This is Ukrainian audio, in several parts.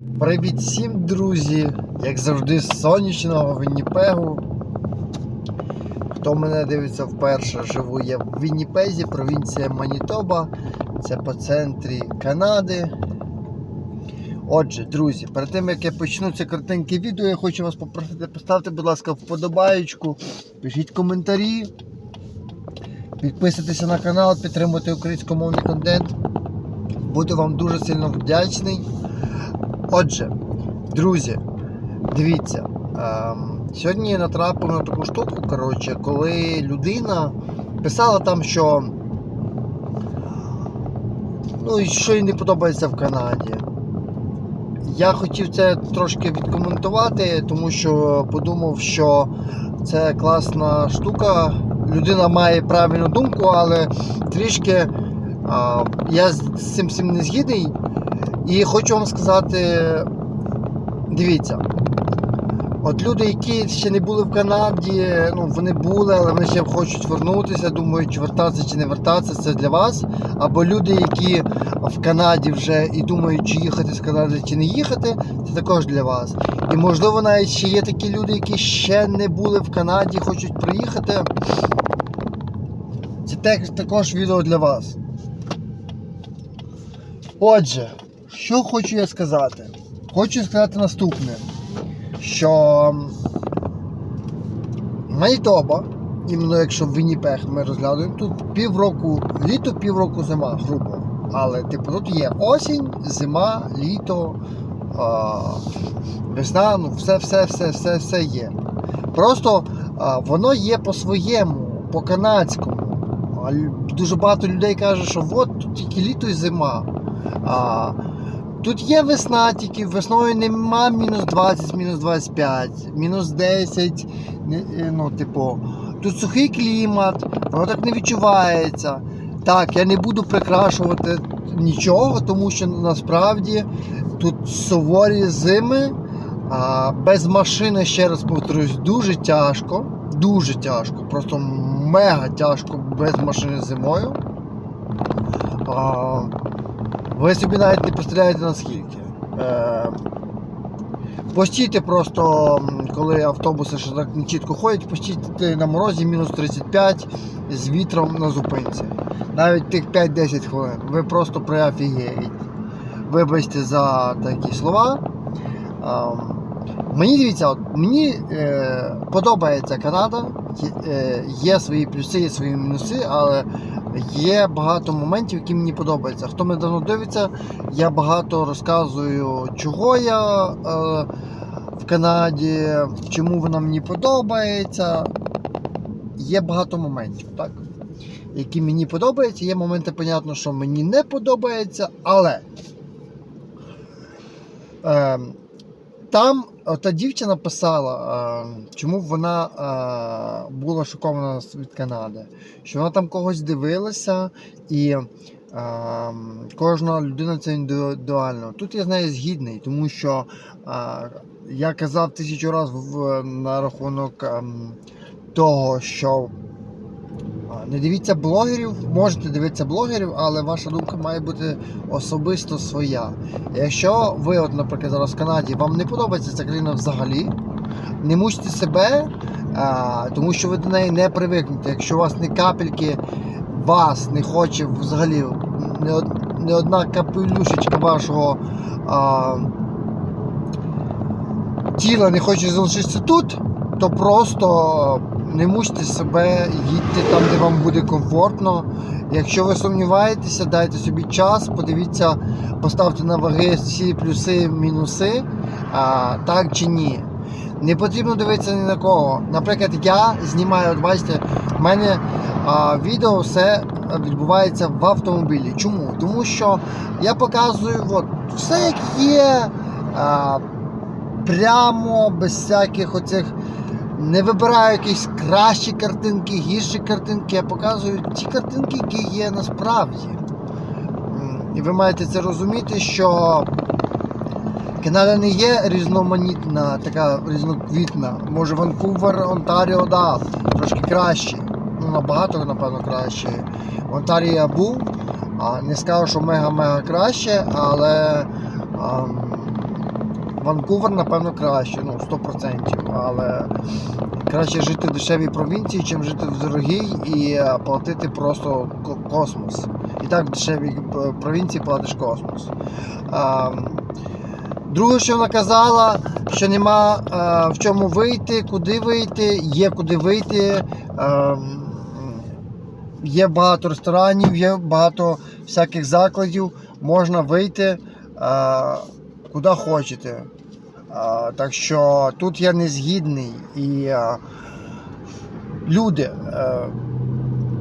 Привіт всім, друзі! Як завжди, з сонячного Вінніпегу. Хто мене дивиться вперше, живу я в Вінніпезі, провінція Манітоба. Це по центрі Канади. Отже, друзі, перед тим як я почну це картинки відео, я хочу вас попросити поставте, будь ласка, вподобаєчку, пишіть коментарі, підписуйтеся на канал, підтримуйте українськомовний контент. Буду вам дуже сильно вдячний. Отже, друзі, дивіться, ем, сьогодні я натрапив на таку штуку, коротше, коли людина писала там, що ну, що їй не подобається в Канаді. Я хотів це трошки відкоментувати, тому що подумав, що це класна штука. Людина має правильну думку, але трішки а, я з цим всім не згідний. І хочу вам сказати, дивіться, от люди, які ще не були в Канаді, ну вони були, але вони ще хочуть вернутися, думають, чи вертатися чи не вертатися, це для вас. Або люди, які в Канаді вже і думають, чи їхати з Канади, чи не їхати, це також для вас. І можливо навіть ще є такі люди, які ще не були в Канаді, хочуть приїхати. Це також відео для вас. Отже, що хочу я сказати? Хочу сказати наступне, що Манітоба, іменно якщо Вінніпех ми розглядуємо, тут півроку літо, півроку зима, грубо. Але типу тут є осінь, зима, літо, а, весна, ну все, все, є. Просто а, воно є по-своєму, по-канадському. Дуже багато людей каже, що от тільки літо і зима. А, тут є весна, тільки весною нема мінус 20, мінус 25, мінус 10. е, Ну, типу, тут сухий клімат, воно так не відчувається. Так, я не буду прикрашувати нічого, тому що насправді тут суворі зими. А, без машини, ще раз повторюсь, дуже тяжко. Дуже тяжко, просто мега тяжко без машини зимою. А, ви собі навіть не представляєте наскільки. Е, постійте просто, коли автобуси ще так не чітко ходять, постійте на морозі мінус 35 з вітром на зупинці. Навіть тих 5-10 хвилин. Ви просто приофігієте. Вибачте за такі слова. Мені дивіться, от, мені е, подобається Канада. Є, е, свої плюси, є свої мінуси, але є багато моментів, які мені подобаються. Хто мене давно дивиться, я багато розказую, чого я е, в Канаді, чому вона мені подобається. Є багато моментів, так? Які мені подобаються. Є моменти, понятно, що мені не подобається, але. Е, там та дівчина писала, е, чому вона е, була шокована від Канади. Що вона там когось дивилася, і е, кожна людина це індивідуально. Тут я з нею згідний, тому що я казав тисячу разів на рахунок ем, того, що Не дивіться блогерів, можете дивитися блогерів, але ваша думка має бути особисто своя. Якщо ви, от, наприклад, зараз в Канаді, вам не подобається ця країна взагалі, не мучте себе, а, тому що ви до неї не привикнете. Якщо у вас не капельки вас не хоче взагалі, не, не одна капелюшечка вашого а, тіла не хоче залишитися тут, то просто не мучте себе, їдьте там, де вам буде комфортно. Якщо ви сумніваєтеся, дайте собі час, подивіться, поставте на ваги всі плюси, мінуси, а, так чи ні. Не потрібно дивитися ні на кого. Наприклад, я знімаю, от бачите, в мене а, відео все відбувається в автомобілі. Чому? Тому що я показую от, все як є. А, прямо, без всяких оцих. Не вибираю якісь кращі картинки, гірші картинки, я показую ті картинки, які є насправді. І ви маєте це розуміти, що Канада не є різноманітна, така різноквітна. Може Ванкувер, Онтаріо, да, трошки краще. Ну, набагато, напевно, краще. В Онтаріо я був, а не скажу, що мега-мега краще, але ам, Ванкувер, напевно, краще, ну 100%. Але краще жити в дешевій провінції, чим жити в дорогій і е, платити просто космос. І так в дешевій е, провінції платиш космос. А, Друге, що вона казала, що нема е, в чому вийти, куди вийти, є куди вийти. Е, є багато ресторанів, є багато всяких закладів, можна вийти е, куди хочете. Так що тут я не згідний. І е, люди, е,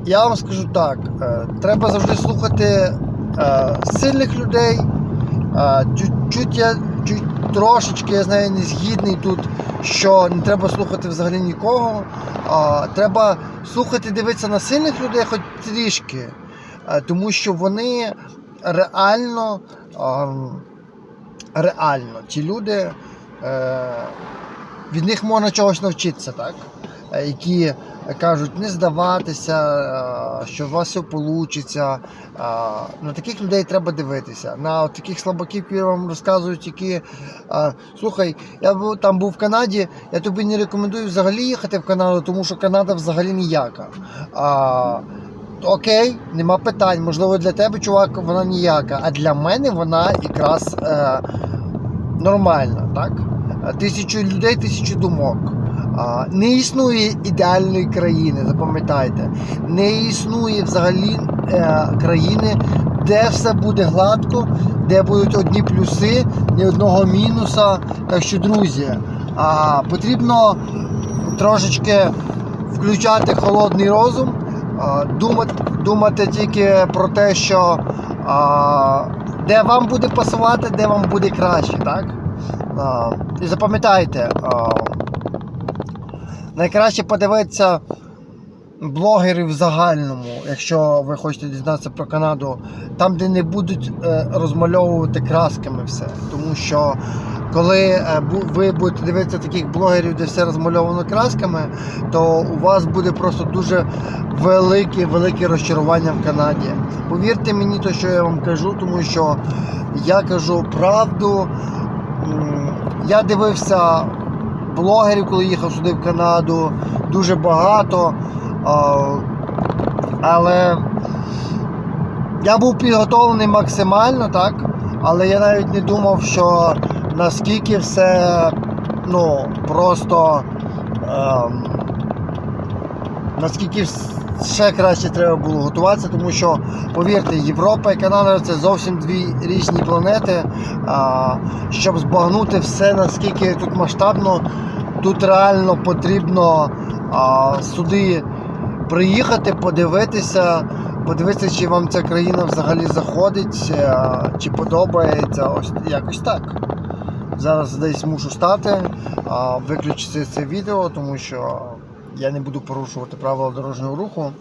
я вам скажу так, е, треба завжди слухати сильних людей. Чуть-чуть я чуть трошечки я з нею не згідний тут, що не треба слухати взагалі нікого. Треба слухати, дивитися на сильних людей, хоч трішки, тому що вони реально, реально, ті люди, від них можна чогось навчитися, так? Е, Які кажуть, не здаватися, е, що у вас все вийде. На таких людей треба дивитися. На таких слабаків, які вам розказують, які е, слухай, я там був в Канаді, я тобі не рекомендую взагалі їхати в Канаду, тому що Канада взагалі ніяка. Окей, нема питань. Можливо, для тебе, чувак, вона ніяка. А для мене вона якраз е, нормальна, так? Тисячу людей, тисячу думок. Не існує ідеальної країни, запам'ятайте. Не існує взагалі е, країни, де все буде гладко, де будуть одні плюси, ні одного мінуса. Так що, друзі, потрібно трошечки включати холодний розум, думати, думати тільки про те, що де вам буде пасувати, де вам буде краще, так? А, і запам'ятайте, найкраще подивитися блогерів в загальному, якщо ви хочете дізнатися про Канаду, там, де не будуть е, розмальовувати красками все. Тому що коли е, ви будете дивитися таких блогерів, де все розмальовано красками, то у вас буде просто дуже велике, велике розчарування в Канаді. Повірте мені, то що я вам кажу, тому що я кажу правду. Я дивився блогерів, коли їхав сюди в Канаду, дуже багато. Але я був підготовлений максимально, так? Але я навіть не думав, що наскільки все ну, просто ем, наскільки ще краще треба було готуватися, тому що, повірте, Європа і Канада це зовсім дві різні планети. А, щоб збагнути все, наскільки тут масштабно, тут реально потрібно а, сюди приїхати, подивитися, подивитися, чи вам ця країна взагалі заходить, чи подобається. Ось якось так. Зараз десь мушу стати, виключити це відео, тому що я не буду порушувати правила дорожнього руху.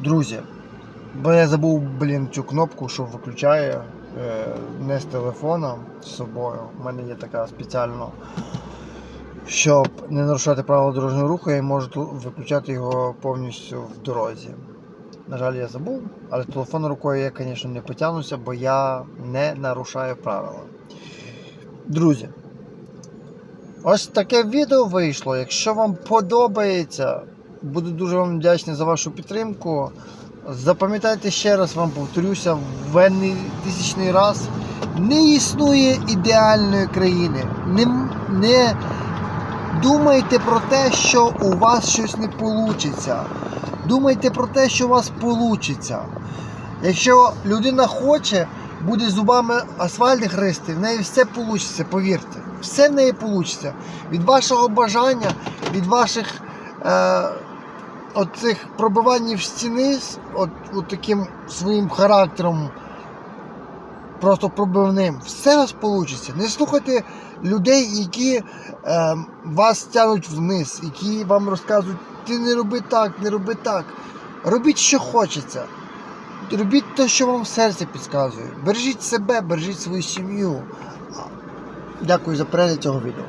Друзі, бо я забув, блін, цю кнопку, що виключає е, не з телефона з собою. У мене є така спеціально, щоб не нарушати правила дорожнього руху, я можу виключати його повністю в дорозі. На жаль, я забув, але телефон рукою я, звісно, не потягнуся, бо я не нарушаю правила. Друзі, ось таке відео вийшло. Якщо вам подобається, буду дуже вам вдячний за вашу підтримку. Запам'ятайте ще раз, вам повторюся, в тисячний раз. Не існує ідеальної країни. Не, не думайте про те, що у вас щось не вийде. Думайте про те, що у вас вийде. Якщо людина хоче, буде зубами асфальт гризти, в неї все вийде, повірте. Все в неї вийде. Від вашого бажання, від ваших е, оцих пробивань в стіни, от, от таким своїм характером, просто пробивним, все у вас вийде. Не слухайте людей, які е, вас тягнуть вниз, які вам розказують, ти не роби так, не роби так. Робіть, що хочеться. Робіть те, що вам серце підказує. Бережіть себе, бережіть свою сім'ю. Дякую за перегляд цього відео.